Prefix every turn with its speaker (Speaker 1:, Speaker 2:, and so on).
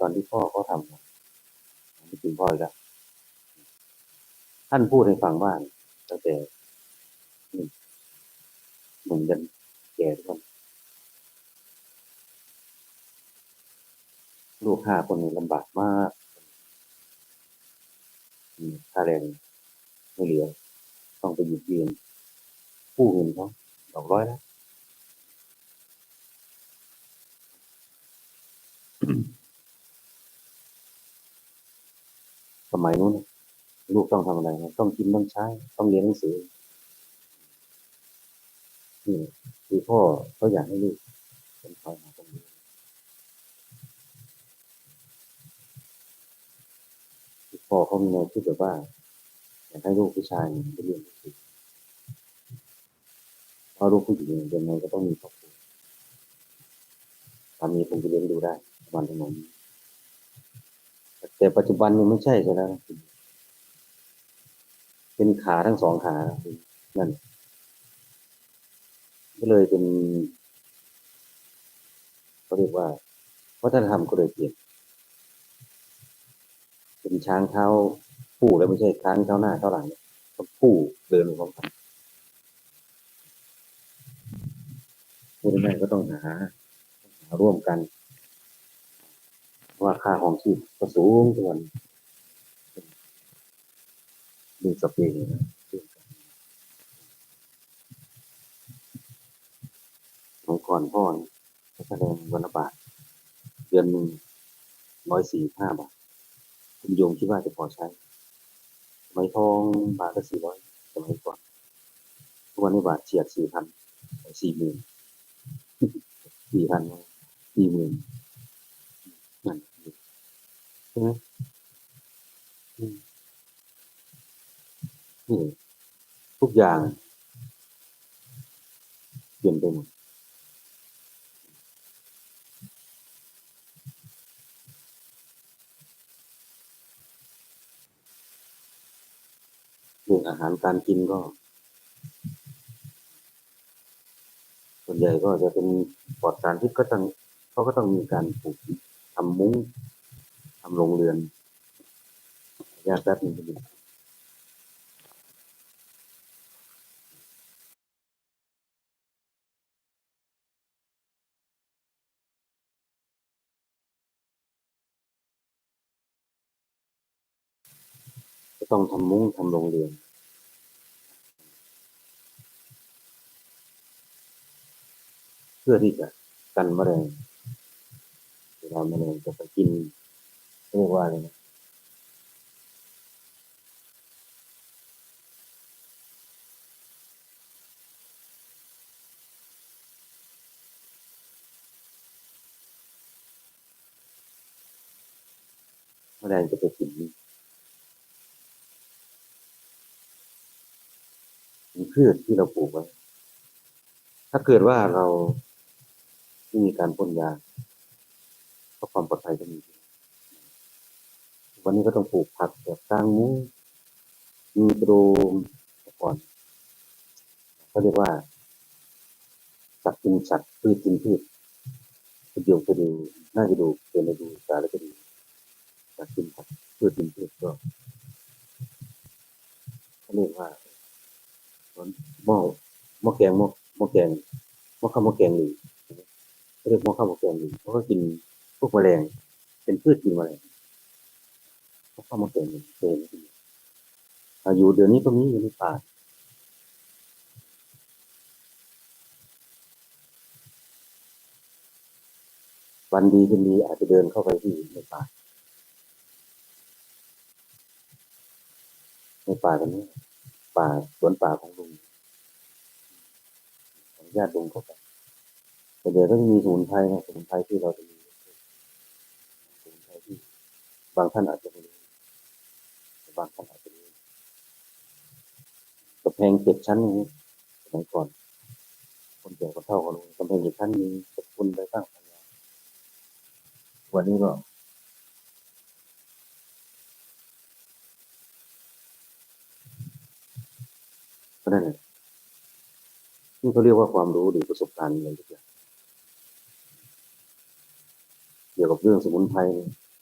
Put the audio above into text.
Speaker 1: ตอนที่พ่อเขาทำไม่ถึงพ่อแล้วท่านพูดให้ฟังว่าตั้งแต่หนุ่มหนุ่มยันแก่ทุกคนลูกห้าคนนี้ลำบากมากค่าแรงไม่เหลือ ต้องไปหยิบยืมกู้เงินเขาดอกร้อยแล้ว สมัยนู้นลูกต้องทำอะไรนะต้องกินต้องใช้ ต้องเรียนหนังสือนี่คือพ่อเขาอยากให้ลูกเป็นคอยหาตรงนี้พ่อเขามีแนวคิดแบบว่าอยากให้ลูกผู้ชายเนี่ยไปเรียนหนังสือพราะลูกผู้หญิงยังไงก็ต้องมีครอบครัวสามีคงจะเลี้ยงดูได้ประมาณนั้น แต่ปัจจุบันนี่ไม่ใช่ใช่แล้วเป็นขาทั้งสองขานั่นก็เลยเป็นเขาเรียกว่าวัฒนธรรมก็เลยเปลี่ยนเป็นช้างเท้าผู้แล้วไม่ใช่ช้างเท้าหน้าเท้าหลังผู้เดินพร้อมกันพูดง่ายก็ต้องหาหาร่วมกัน ค่าของชีพก็สูงทุกวันดูสเปนนะสมัยก่อนพ่อนแสดงวันละบาท เดือนหนึ่งร้อยสี่ห้าบาท คุณโยมคิดว่าจะพอใช้สมัยทองบาทละสี่ร้อยสมัยก่อนทุกวันนี้บาทเฉียดสี่พันสี่หมื่นสี่พันสี่หมื่น ใช่ไหมอืมนี่ทุกอย่างเปลี่ยนไปหมดเรื่องอาหารการกินก็ ส่วนใหญ่ก็จะเป็นปลอดสารพิษก็ต้องเขาก็ต้องมีการปลูกทำมุ้งทำโรงเรือนยากแป๊บนึงก็มีก็ต้องทำมุ้งทำโรงเรือนเพื่อที่จะกันแมลงเวลาแมลงจะไปกิน เรียกว่าอะไรนะแมลงจะไปกินพืชที่เราปลูกไว้ถ้าเกิดว่าเราไม่มีการพ่นยาก็ความปลอดภัยก็มี วันนี้ก็ต้องปลูกผักแบบกลางมุ้งมีโดมก่อนเขาเรียกว่าสัตว์กินสัตว์พืชกินพืชประโยชน์ก็ดูน่าจะดูเป็นอะไรดูสารก็ดีสัตว์กินสัตว์พืชกินพืชก็เขาเรียกว่าหม้อหม้อแกงหม้อหม้อแกงหม้อข้าวหม้อแกงหรือเขาเรียกหม้อข้าวหม้อแกงหรือเขาก็กินพวกแมลงเป็นพืชกินแมลง หม้อข้าม้อแกงหรือเป็นอายุเดือนนี้ก็มีอยู่ในป่าวันดีคืนดีอาจจะเดินเข้าไปที่ในป่าในป่ากันนี้ป่าสวนป่าของลุงของญาติลุงเข้าไปแต่เดี๋ยวก็จะมีสมุนไพรนะสมุนไพรที่เราจะมีสมุนไพรที่บางท่านอาจจะไม่รู้ บางท่านอาจจะรู้กำแพงเจ็ดชั้นนี้สมัยก่อน คนแก่ก็เท่ากันรู้กำแพงเจ็ดชั้นมีสกุลไปตั้งพันยาวันนี้ก็็นั่นแหละนี่เขาเรียกว่าความรู้หรือประสบการณ์อะไรอย่างเกี่ยวกับเรื่องสมุนไพรเนี่ย